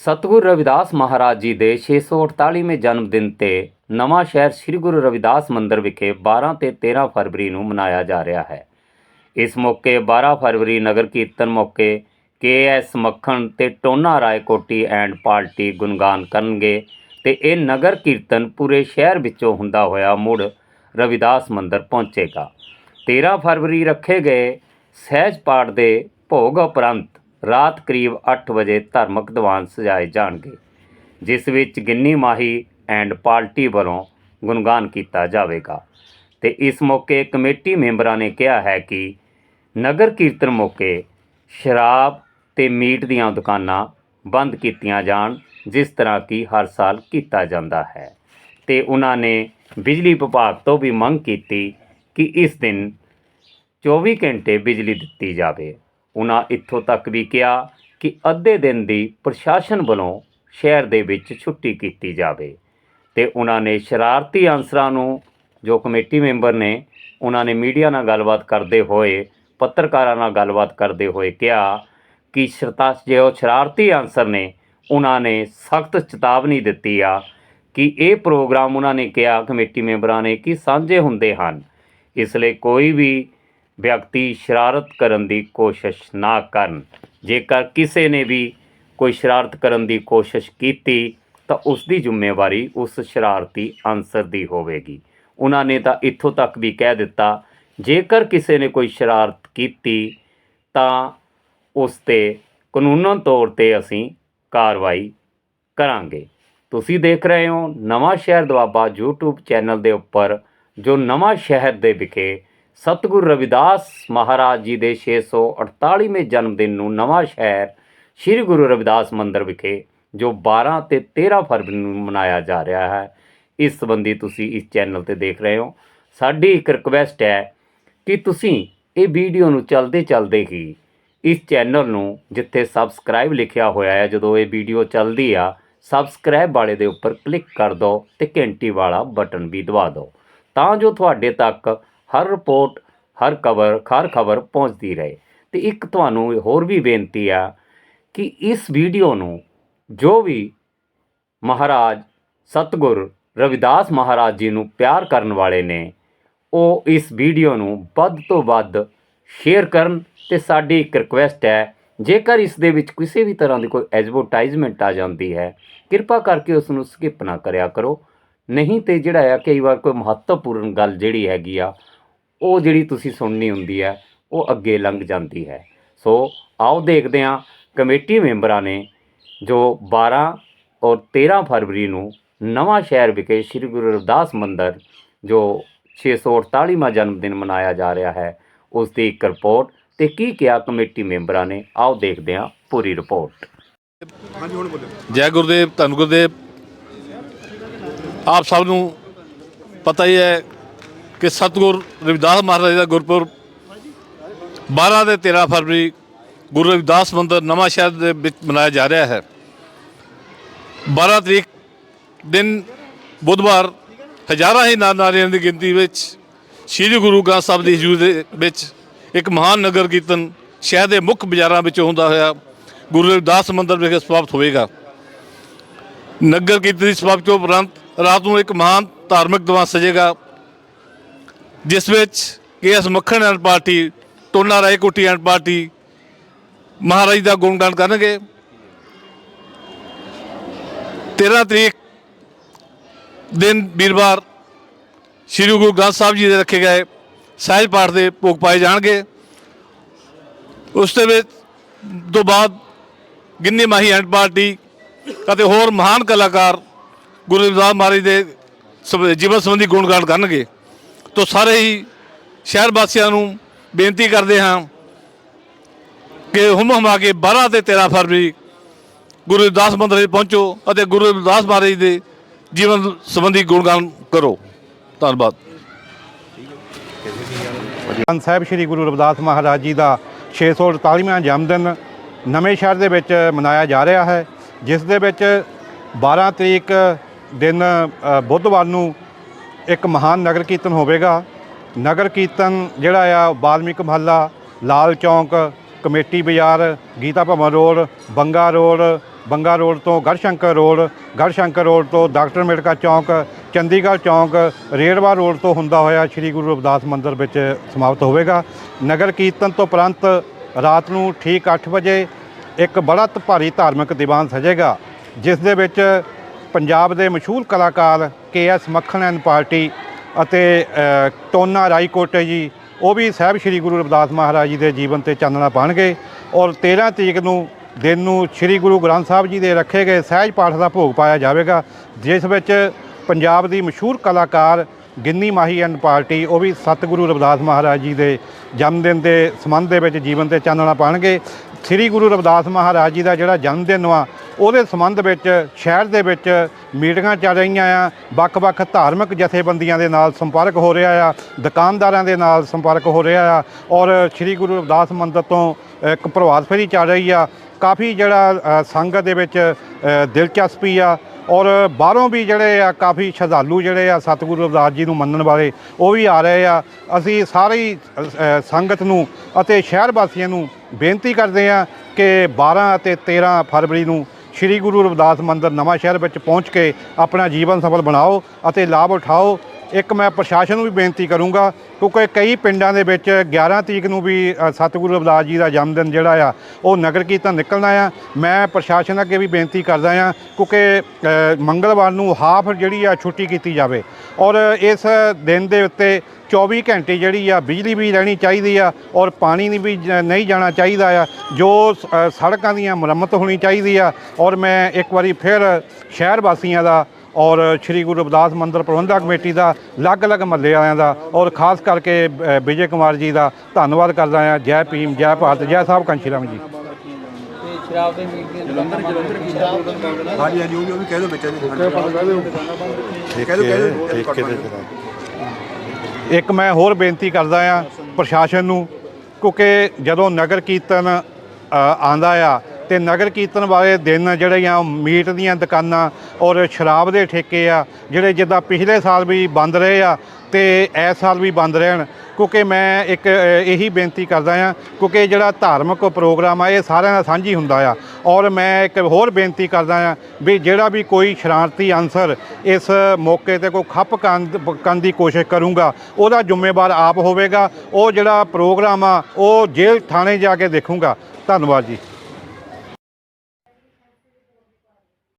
ਸਤਿਗੁਰੂ ਰਵਿਦਾਸ ਮਹਾਰਾਜ ਜੀ ਦੇ 648ਵੇਂ ਜਨਮ ਦਿਨ ਤੇ ਨਵਾਂ ਸ਼ਹਿਰ ਸ੍ਰੀ ਗੁਰੂ ਰਵਿਦਾਸ ਮੰਦਿਰ ਵਿਖੇ 12 ਤੇ 13 ਫਰਵਰੀ ਨੂੰ ਮਨਾਇਆ ਜਾ ਰਿਹਾ ਹੈ। ਇਸ ਮੌਕੇ 12 ਫਰਵਰੀ ਨਗਰ ਕੀਰਤਨ ਮੌਕੇ ਕੇਐਸ ਮੱਖਣ ਤੇ ਟੋਨਾ ਰਾਏ ਕੋਟੀ ਐਂਡ ਪਾਰਟੀ ਗੁਣਗਾਨ ਕਰਨਗੇ ਤੇ ਇਹ ਨਗਰ ਕੀਰਤਨ ਪੂਰੇ ਸ਼ਹਿਰ ਵਿੱਚੋਂ ਹੁੰਦਾ ਹੋਇਆ ਮੁੜ ਰਵਿਦਾਸ ਮੰਦਿਰ ਪਹੁੰਚੇਗਾ। 13 ਫਰਵਰੀ ਰੱਖੇ ਗਏ ਸਹਿਜ ਪਾਠ ਦੇ ਭੋਗ ਉਪਰੰਤ ਰਾਤ ਕਰੀਬ 8 ਵਜੇ ਧਾਰਮਿਕ ਦੀਵਾਨ ਸਜਾਏ ਜਾਣਗੇ, ਜਿਸ ਵਿੱਚ ਗਿੰਨੀ ਮਾਹੀ ਐਂਡ ਪਾਰਟੀ ਵੱਲੋਂ ਗੁਣਗਾਨ ਕੀਤਾ ਜਾਵੇਗਾ। ਤੇ ਇਸ ਮੌਕੇ ਕਮੇਟੀ ਮੈਂਬਰਾਂ ਨੇ ਕਿਹਾ ਹੈ ਕਿ ਨਗਰ ਕੀਰਤਨ ਮੌਕੇ ਸ਼ਰਾਬ ਤੇ ਮੀਟ ਦੀਆਂ ਦੁਕਾਨਾਂ ਬੰਦ ਕੀਤੀਆਂ ਜਾਣ, ਜਿਸ ਤਰ੍ਹਾਂ ਕਿ ਹਰ ਸਾਲ ਕੀਤਾ ਜਾਂਦਾ ਹੈ। ਤੇ ਉਹਨਾਂ ਨੇ ਬਿਜਲੀ ਵਿਭਾਗ ਤੋਂ ਵੀ ਮੰਗ ਕੀਤੀ ਕਿ ਇਸ ਦਿਨ 24 ਘੰਟੇ ਬਿਜਲੀ ਦਿੱਤੀ ਜਾਵੇ। ਉਹਨਾਂ ਇੱਥੋਂ ਤੱਕ ਵੀ ਕਿਹਾ ਕਿ ਅੱਧੇ ਦਿਨ ਦੀ ਪ੍ਰਸ਼ਾਸਨ ਵੱਲੋਂ ਸ਼ਹਿਰ ਦੇ ਵਿੱਚ ਛੁੱਟੀ ਕੀਤੀ ਜਾਵੇ ਤੇ ਉਹਨਾਂ ਨੇ ਸ਼ਰਾਰਤੀ ਅਨਸਰਾਂ ਨੂੰ ਜੋ ਕਮੇਟੀ ਮੈਂਬਰ ਨੇ ਉਹਨਾਂ ਨੇ ਮੀਡੀਆ ਨਾਲ ਗੱਲਬਾਤ ਕਰਦੇ ਹੋਏ, ਪੱਤਰਕਾਰਾਂ ਨਾਲ ਗੱਲਬਾਤ ਕਰਦੇ ਹੋਏ ਕਿਹਾ ਕਿ ਸ਼ਰਤਾ, ਜੋ ਸ਼ਰਾਰਤੀ ਅਨਸਰ ਨੇ ਉਹਨਾਂ ਨੇ ਸਖਤ ਚੇਤਾਵਨੀ ਦਿੱਤੀ ਆ ਕਿ ਇਹ ਪ੍ਰੋਗਰਾਮ ਉਹਨਾਂ ਨੇ ਕਿਹਾ, ਕਮੇਟੀ ਮੈਂਬਰਾਂ ਨੇ ਕਿ ਸਾਂਝੇ ਹੁੰਦੇ ਹਨ। ਇਸ ਲਈ ਕੋਈ ਵੀ ਵਿਅਕਤੀ ਸ਼ਰਾਰਤ ਕਰਨ ਦੀ ਕੋਸ਼ਿਸ਼ ਨਾ ਕਰਨ। ਜੇਕਰ ਕਿਸੇ ਨੇ ਵੀ ਕੋਈ ਸ਼ਰਾਰਤ ਕਰਨ ਦੀ ਕੋਸ਼ਿਸ਼ ਕੀਤੀ, ਤਾਂ ਉਸ ਦੀ ਜ਼ਿੰਮੇਵਾਰੀ ਉਸ ਸ਼ਰਾਰਤੀ ਅਨਸਰ ਦੀ ਹੋਵੇਗੀ। ਉਹਨਾਂ ਨੇ ਤਾਂ ਇੱਥੋਂ ਤੱਕ ਵੀ ਕਹਿ ਦਿੱਤਾ, ਜੇਕਰ ਕਿਸੇ ਨੇ ਕੋਈ ਸ਼ਰਾਰਤ ਕੀਤੀ, ਤਾਂ ਉਸ ਤੇ ਕਾਨੂੰਨਨ ਤੌਰ ਤੇ ਅਸੀਂ ਕਾਰਵਾਈ ਕਰਾਂਗੇ। ਤੁਸੀਂ ਦੇਖ ਰਹੇ ਹੋ ਨਵਾਂ ਸ਼ਹਿਰ ਦਵਾਬਾ YouTube ਚੈਨਲ ਦੇ ਉੱਪਰ, ਜੋ ਨਵਾਂ ਸ਼ਹਿਰ ਦੇ ਵਿਖੇ ਸਤਿਗੁਰੂ ਰਵਿਦਾਸ ਮਹਾਰਾਜ ਜੀ ਦੇ 648ਵੇਂ ਜਨਮ ਦਿਨ ਨੂੰ ਨਵਾਂ ਸ਼ਹਿਰ ਸ੍ਰੀ ਗੁਰੂ ਰਵਿਦਾਸ ਮੰਦਿਰ ਵਿਖੇ, ਜੋ 12 ਤੇ 13 ਫਰਵਰੀ ਨੂੰ ਮਨਾਇਆ ਜਾ ਰਿਹਾ ਹੈ। ਇਸ ਸੰਬੰਧੀ ਤੁਸੀਂ ਇਸ ਚੈਨਲ ਤੇ ਦੇਖ ਰਹੇ ਹੋ। ਸਾਡੀ ਇੱਕ ਰਿਕਵੈਸਟ ਹੈ ਕਿ ਤੁਸੀਂ ਇਹ ਵੀਡੀਓ ਨੂੰ ਚਲਦੇ ਚਲਦੇ ਹੀ ਇਸ ਚੈਨਲ ਨੂੰ, ਜਿੱਥੇ ਸਬਸਕ੍ਰਾਈਬ ਲਿਖਿਆ ਹੋਇਆ ਹੈ, ਜਦੋਂ ਇਹ ਵੀਡੀਓ ਚੱਲਦੀ ਆ ਸਬਸਕ੍ਰਾਈਬ ਵਾਲੇ ਦੇ ਉੱਪਰ ਕਲਿੱਕ ਕਰ ਦਿਓ ਤੇ ਘੰਟੀ ਵਾਲਾ ਬਟਨ ਵੀ ਦਬਾ ਦਿਓ। ਤਾਂ ਜੋ ਤੁਹਾਡੇ ਤੱਕ ਹਰ ਰਿਪੋਰਟ, ਹਰ ਕਵਰ ਹਰ ਖਬਰ ਪਹੁੰਚਦੀ ਰਹੇ। ਤੇ ਇੱਕ ਤੁਹਾਨੂੰ ਹੋਰ ਵੀ ਬੇਨਤੀ ਆ ਕਿ ਇਸ ਵੀਡੀਓ ਨੂੰ ਜੋ ਵੀ ਮਹਾਰਾਜ ਸਤਗੁਰ ਰਵਿਦਾਸ ਮਹਾਰਾਜ ਜੀ ਨੂੰ ਪਿਆਰ ਕਰਨ ਵਾਲੇ ਨੇ, ਉਹ ਇਸ ਵੀਡੀਓ ਨੂੰ ਵੱਧ ਤੋਂ ਵੱਧ ਸ਼ੇਅਰ ਕਰਨ ਤੇ ਸਾਡੀ ਇੱਕ ਰਿਕੁਐਸਟ ਹੈ, ਜੇਕਰ ਇਸ ਦੇ ਵਿੱਚ ਕਿਸੇ ਵੀ ਤਰ੍ਹਾਂ ਦੀ ਕੋਈ ਐਡਵਰਟਾਈਜ਼ਮੈਂਟ ਆ ਜਾਂਦੀ ਹੈ, ਕਿਰਪਾ ਕਰਕੇ ਉਸ ਨੂੰ ਸਕਿਪ ਨਾ ਕਰਿਆ ਕਰੋ। ਨਹੀਂ ਤੇ ਜਿਹੜਾ ਆ, ਕਈ ਵਾਰ ਕੋਈ ਮਹੱਤਵਪੂਰਨ ਗੱਲ ਜਿਹੜੀ ਹੈਗੀ ਆ ਉਹ ਜਿਹੜੀ ਤੁਸੀਂ ਸੁਣਨੀ ਹੁੰਦੀ ਹੈ ਉਹ ਅੱਗੇ ਲੰਘ ਜਾਂਦੀ ਹੈ। ਸੋ ਆਓ ਦੇਖਦੇ ਹਾਂ ਕਮੇਟੀ ਮੈਂਬਰਾਂ ਨੇ ਜੋ 12 ਔਰ 13 ਫਰਵਰੀ ਨੂੰ ਨਵਾਂ ਸ਼ਹਿਰ ਵਿਖੇ ਸ੍ਰੀ ਗੁਰੂ ਰਵਿਦਾਸ ਮੰਦਿਰ ਜੋ 648ਵਾਂ ਜਨਮ ਦਿਨ ਮਨਾਇਆ ਜਾ ਰਿਹਾ ਹੈ ਉਸ ਦੀ ਇੱਕ ਰਿਪੋਰਟ ਤੇ ਕੀ ਕਿਹਾ ਕਮੇਟੀ ਮੈਂਬਰਾਂ ਨੇ ਆਓ ਦੇਖਦੇ ਹਾਂ ਪੂਰੀ ਰਿਪੋਰਟ। ਹਾਂਜੀ ਹੁਣ ਬੋਲੋ। ਜੈ ਗੁਰਦੇਵ ਧੰਨ ਗੁਰਦੇਵ। ਆਪ ਸਭ ਨੂੰ ਪਤਾ ਹੀ ਹੈ ਕਿ ਸਤਿਗੁਰ ਰਵਿਦਾਸ ਮਹਾਰਾਜ ਦਾ ਗੁਰਪੁਰਬ 12 ਤੇ 13 ਫਰਵਰੀ ਗੁਰੂ ਰਵਿਦਾਸ ਮੰਦਰ ਨਵਾਂ ਸ਼ਹਿਰ ਦੇ ਵਿੱਚ ਮਨਾਇਆ ਜਾ ਰਿਹਾ ਹੈ। 12 ਤਰੀਕ ਦਿਨ ਬੁੱਧਵਾਰ ਹਜ਼ਾਰਾਂ ਹੀ ਨਰ ਨਾਰੀਆਂ ਦੀ ਗਿਣਤੀ ਵਿੱਚ ਸ੍ਰੀ ਗੁਰੂ ਗ੍ਰੰਥ ਸਾਹਿਬ ਦੀ ਹਜ਼ੂਰ ਦੇ ਵਿੱਚ ਇੱਕ ਮਹਾਨ ਨਗਰ ਕੀਰਤਨ ਸ਼ਹਿਰ ਦੇ ਮੁੱਖ ਬਾਜ਼ਾਰਾਂ ਵਿੱਚੋਂ ਹੁੰਦਾ ਹੋਇਆ ਗੁਰੂ ਰਵਿਦਾਸ ਮੰਦਰ ਵਿਖੇ ਸਮਾਪਤ ਹੋਵੇਗਾ। ਨਗਰ ਕੀਰਤਨ ਦੀ ਸਮਾਪਤੀ ਉਪਰੰਤ ਰਾਤ ਨੂੰ ਇੱਕ ਮਹਾਨ ਧਾਰਮਿਕ ਦੀਵਾਨ ਸਜੇਗਾ। ਜਿਸ ਵਿੱਚ ਕੇਐਸ ਮੱਖਣ ਐਂਡ ਪਾਰਟੀ, ਟੋਨਾ ਰਾਏ ਕੋਟੀ ਐਂਡ ਪਾਰਟੀ ਮਹਾਰਾਜ ਦਾ ਗੁਣਗਾਨ ਕਰਨਗੇ। 13 ਤਰੀਕ ਦਿਨ ਵੀਰਵਾਰ ਸ੍ਰੀ ਗੁਰੂ ਗ੍ਰੰਥ ਸਾਹਿਬ ਜੀ ਦੇ ਰੱਖੇ ਗਏ ਸਹਿਜ ਪਾਠ ਦੇ ਭੋਗ ਪਾਏ ਜਾਣਗੇ। ਉਸ ਦੇ ਵਿੱਚ ਤੋਂ ਬਾਅਦ ਗਿੰਨੀ ਮਾਹੀ ਐਂਡ ਪਾਰਟੀ ਅਤੇ ਹੋਰ ਮਹਾਨ ਕਲਾਕਾਰ ਗੁਰੂ ਰਵਿਦਾਸ ਮਹਾਰਾਜ ਦੇ ਜੀਵਨ ਸੰਬੰਧੀ ਗੁਣਗਾਨ ਕਰਨਗੇ। ਤੋਂ ਸਾਰੇ ਹੀ ਸ਼ਹਿਰ ਵਾਸੀਆਂ ਨੂੰ ਬੇਨਤੀ ਕਰਦੇ ਹਾਂ ਕਿ ਹੁਮ ਹੁਮਾ ਕੇ 12 ਤੇ 13 ਫਰਵਰੀ ਗੁਰੂ ਰਵਿਦਾਸ ਮੰਦਰ ਵਿੱਚ ਪਹੁੰਚੋ ਅਤੇ ਗੁਰੂ ਰਵਿਦਾਸ ਮਹਾਰਾਜ ਦੇ ਜੀਵਨ ਸੰਬੰਧੀ ਗੁਣਗਾਨ ਕਰੋ। ਧੰਨਵਾਦ। ਗ੍ਰੰਥ ਸਾਹਿਬ ਸ੍ਰੀ ਗੁਰੂ ਰਵਿਦਾਸ ਮਹਾਰਾਜ ਜੀ ਦਾ 648ਵਾਂ ਜਨਮ ਦਿਨ ਨਵੇਂ ਸ਼ਹਿਰ ਦੇ ਵਿੱਚ ਮਨਾਇਆ ਜਾ ਰਿਹਾ ਹੈ, ਜਿਸ ਦੇ ਵਿੱਚ 12 ਤਰੀਕ ਦਿਨ ਬੁੱਧਵਾਰ ਨੂੰ ਇੱਕ ਮਹਾਨ ਨਗਰ ਕੀਰਤਨ ਹੋਵੇਗਾ। ਨਗਰ ਕੀਰਤਨ ਜਿਹੜਾ ਆ ਬਾਲਮੀਕ ਮਹੱਲਾ, Lal Chowk, committee Bazaar, Geeta Bhawan road, Banga road Banga road ਤੋਂ ਗੜਸ਼ੰਕਰ ਰੋਡ ਗੜਸ਼ੰਕਰ ਰੋਡ ਤੋਂ ਡਾਕਟਰ ਅੰਬੇਡਕਰ ਚੌਂਕ, ਚੰਡੀਗੜ੍ਹ ਚੌਂਕ, ਰੇੜਵਾ ਰੋਡ ਤੋਂ ਹੁੰਦਾ ਹੋਇਆ ਸ੍ਰੀ ਗੁਰੂ ਰਵਿਦਾਸ ਮੰਦਿਰ ਵਿੱਚ ਸਮਾਪਤ ਹੋਵੇਗਾ। ਨਗਰ ਕੀਰਤਨ ਤੋਂ ਉਪਰੰਤ ਰਾਤ ਨੂੰ ਠੀਕ 8 ਵਜੇ ਇੱਕ ਬੜਾ ਭਾਰੀ ਧਾਰਮਿਕ ਦੀਵਾਨ ਸਜੇਗਾ, ਜਿਸ ਦੇ ਵਿੱਚ ਪੰਜਾਬ ਦੇ ਮਸ਼ਹੂਰ ਕਲਾਕਾਰ K S Makhan and party ਅਤੇ ਟੋਨਾ ਰਾਈਕੋਟੇ ਜੀ, ਉਹ ਵੀ ਸਾਹਿਬ ਸ੍ਰੀ ਗੁਰੂ ਰਵਿਦਾਸ ਮਹਾਰਾਜ ਜੀ ਦੇ ਜੀਵਨ ਤੇ ਚਾਨਣਾ ਪਾਣਗੇ ਔਰ 13 ਤਰੀਕ ਨੂੰ ਦਿਨ ਨੂੰ ਸ੍ਰੀ ਗੁਰੂ ਗ੍ਰੰਥ ਸਾਹਿਬ ਜੀ ਦੇ ਰੱਖੇ ਗਏ ਸਹਿਜ ਪਾਠ ਦਾ ਭੋਗ ਪਾਇਆ ਜਾਵੇਗਾ, ਜਿਸ ਵਿੱਚ ਪੰਜਾਬ ਦੀ ਮਸ਼ਹੂਰ ਕਲਾਕਾਰ ਗਿੰਨੀ ਮਾਹੀ ਐਂਡ ਪਾਰਟੀ, ਉਹ ਵੀ ਸਤਿਗੁਰੂ ਰਵਿਦਾਸ ਮਹਾਰਾਜ ਜੀ ਦੇ ਜਨਮ ਦਿਨ ਦੇ ਸੰਬੰਧ ਦੇ ਵਿੱਚ ਜੀਵਨ ਤੇ ਚਾਨਣਾ ਪਾਣਗੇ। ਸ੍ਰੀ ਗੁਰੂ ਰਵਿਦਾਸ ਮਹਾਰਾਜ ਜੀ ਦਾ ਜਿਹੜਾ ਜਨਮ ਦਿਨ ਵਾ ਉਹਦੇ ਸੰਬੰਧ ਵਿੱਚ ਸ਼ਹਿਰ ਦੇ ਵਿੱਚ ਮੀਟਿੰਗਾਂ ਚੱਲ ਰਹੀਆਂ ਆ। ਵੱਖ-ਵੱਖ ਧਾਰਮਿਕ ਜਥੇਬੰਦੀਆਂ ਦੇ ਨਾਲ ਸੰਪਰਕ ਹੋ ਰਿਹਾ ਆ। ਦੁਕਾਨਦਾਰਾਂ ਦੇ ਨਾਲ ਸੰਪਰਕ ਹੋ ਰਿਹਾ ਆ। ਔਰ ਸ੍ਰੀ ਗੁਰੂ ਰਵਿਦਾਸ ਮੰਦਰ ਤੋਂ ਇੱਕ ਪ੍ਰਭਾਤ ਫੇਰੀ ਚੱਲ ਰਹੀ ਆ। ਕਾਫੀ ਜਿਹੜਾ ਸੰਗਤ ਦੇ ਵਿੱਚ ਦਿਲਚਸਪੀ ਆ। ਔਰ ਬਾਹਰੋਂ ਵੀ ਜਿਹੜੇ ਆ, ਕਾਫੀ ਸ਼ਰਧਾਲੂ ਜਿਹੜੇ ਆ ਸਤਿਗੁਰੂ ਰਵਿਦਾਸ ਜੀ ਨੂੰ ਮੰਨਣ ਵਾਲੇ, ਉਹ ਵੀ ਆ ਰਹੇ ਆ। ਅਸੀਂ ਸਾਰੀ ਸੰਗਤ ਨੂੰ ਅਤੇ ਸ਼ਹਿਰ ਵਾਸੀਆਂ ਨੂੰ ਬੇਨਤੀ ਕਰਦੇ ਆ ਕਿ 12 ਅਤੇ 13 ਫਰਵਰੀ ਨੂੰ ਸ੍ਰੀ ਗੁਰੂ ਰਵਿਦਾਸ ਮੰਦਿਰ ਨਵਾਂ ਸ਼ਹਿਰ ਵਿੱਚ ਪਹੁੰਚ ਕੇ ਆਪਣਾ ਜੀਵਨ ਸਫਲ ਬਣਾਓ ਅਤੇ ਲਾਭ ਉਠਾਓ, ਇੱਕ ਮੈਂ ਪ੍ਰਸ਼ਾਸਨ ਨੂੰ ਵੀ ਬੇਨਤੀ ਕਰੂੰਗਾ, ਕਿਉਂਕਿ ਕਈ ਪਿੰਡਾਂ ਦੇ ਵਿੱਚ 11 ਤਰੀਕ ਨੂੰ ਵੀ ਸਤਿਗੁਰੂ ਰਵਿਦਾਸ ਜੀ ਦਾ ਜਨਮ ਦਿਨ ਜਿਹੜਾ ਆ, ਉਹ ਨਗਰ ਕੀਰਤਨ ਨਿਕਲਣਾ ਆ। ਮੈਂ ਪ੍ਰਸ਼ਾਸਨ ਅੱਗੇ ਵੀ ਬੇਨਤੀ ਕਰਦਾ ਆ, ਕਿਉਂਕਿ ਮੰਗਲਵਾਰ ਨੂੰ ਹਾਫ ਜਿਹੜੀ ਆ ਛੁੱਟੀ ਕੀਤੀ ਜਾਵੇ। ਔਰ ਇਸ ਦਿਨ ਦੇ ਉੱਤੇ 24 ਘੰਟੇ ਜਿਹੜੀ ਆ ਬਿਜਲੀ ਵੀ ਰਹਿਣੀ ਚਾਹੀਦੀ ਆ ਔਰ ਪਾਣੀ ਨਹੀਂ ਵੀ ਨਹੀਂ ਜਾਣਾ ਚਾਹੀਦਾ ਆ, ਜੋ ਸ- ਸੜਕਾਂ ਦੀਆਂ ਮੁਰੰਮਤ ਹੋਣੀ ਚਾਹੀਦੀ ਆ। ਔਰ ਮੈਂ ਇੱਕ ਵਾਰੀ ਫਿਰ ਸ਼ਹਿਰ ਵਾਸੀਆਂ ਦਾ ਔਰ ਸ੍ਰੀ ਗੁਰੂ ਰਵਿਦਾਸ ਮੰਦਿਰ ਪ੍ਰਬੰਧਕ ਕਮੇਟੀ ਦਾ ਅਲੱਗ-ਅਲੱਗ ਮਹੱਲੇ ਵਾਲਿਆਂ ਦਾ ਔਰ ਖਾਸ ਕਰਕੇ ਵਿਜੇ ਕੁਮਾਰ ਜੀ ਦਾ ਧੰਨਵਾਦ ਕਰਦਾ ਹਾਂ ਜੈ ਭੀਮ, ਜੈ ਭਾਰਤ, ਜੈ ਸਾਹਿਬ ਕੰਸ਼ੀ ਰਾਮ ਜੀ। ਸ਼ਰਾਬ ਦੇ ਮੀਟ ਦੀਆਂ ਦੁਕਾਨਾਂ ਜਲੰਧਰ ਕੀ ਹਾਂਜੀ ਹਾਂਜੀ ਉਹ ਵੀ ਉਹ ਵੀ ਕਹਿ ਦਿਓ ਵਿੱਚ ਜੀ ਹਾਂਜੀ। ਕਹਿ ਦਿਓ ਕਹਿ ਦਿਓ। ਇੱਕ ਮੈਂ ਹੋਰ ਬੇਨਤੀ ਕਰਦਾ ਆ ਪ੍ਰਸ਼ਾਸਨ ਨੂੰ ਕਿਉਂਕਿ ਜਦੋਂ ਨਗਰ ਕੀਰਤਨ ਆਂਦਾ ਆ ਤੇ ਨਗਰ ਕੀਰਤਨ ਵਾਲੇ ਦਿਨ ਜਿਹੜੇ ਆ ਮੀਟ ਦੀਆਂ ਦੁਕਾਨਾਂ ਔਰ ਸ਼ਰਾਬ ਦੇ ਠੇਕੇ ਆ ਜਿਹੜੇ ਜਿੱਦਾਂ ਪਿਛਲੇ ਸਾਲ ਵੀ ਬੰਦ ਰਹੇ ਆ ਤੇ ਇਸ ਸਾਲ ਵੀ ਬੰਦ ਰਹਿਣ ਕਿਉਂਕਿ ਮੈਂ ਇੱਕ ਅ, ਇਹੀ ਬੇਨਤੀ ਕਰਦਾ ਆ ਕਿਉਂਕਿ ਜਿਹੜਾ ਧਾਰਮਿਕ ਪ੍ਰੋਗਰਾਮ ਆ ਇਹ ਸਾਰਿਆਂ ਦਾ ਸਾਂਝੀ ਹੁੰਦਾ ਆ। ਔਰ ਮੈਂ ਇੱਕ ਹੋਰ ਬੇਨਤੀ ਕਰਦਾ ਆ ਵੀ ਜਿਹੜਾ ਵੀ ਕੋਈ ਸ਼ਰਾਰਤੀ ਅਨਸਰ ਇਸ ਮੌਕੇ ਤੇ ਕੋਈ ਖੱਪ ਕਰਨ ਦੀ ਕੋਸ਼ਿਸ਼ ਕਰੂੰਗਾ ਉਹਦਾ ਜ਼ਿੰਮੇਵਾਰ ਆਪ ਹੋਵੇਗਾ ਉਹ ਜਿਹੜਾ ਪ੍ਰੋਗਰਾਮ ਆ ਉਹ ਜੇਲ੍ਹ ਥਾਣੇ ਜਾ ਕੇ ਦੇਖੂੰਗਾ। ਧੰਨਵਾਦ ਜੀ।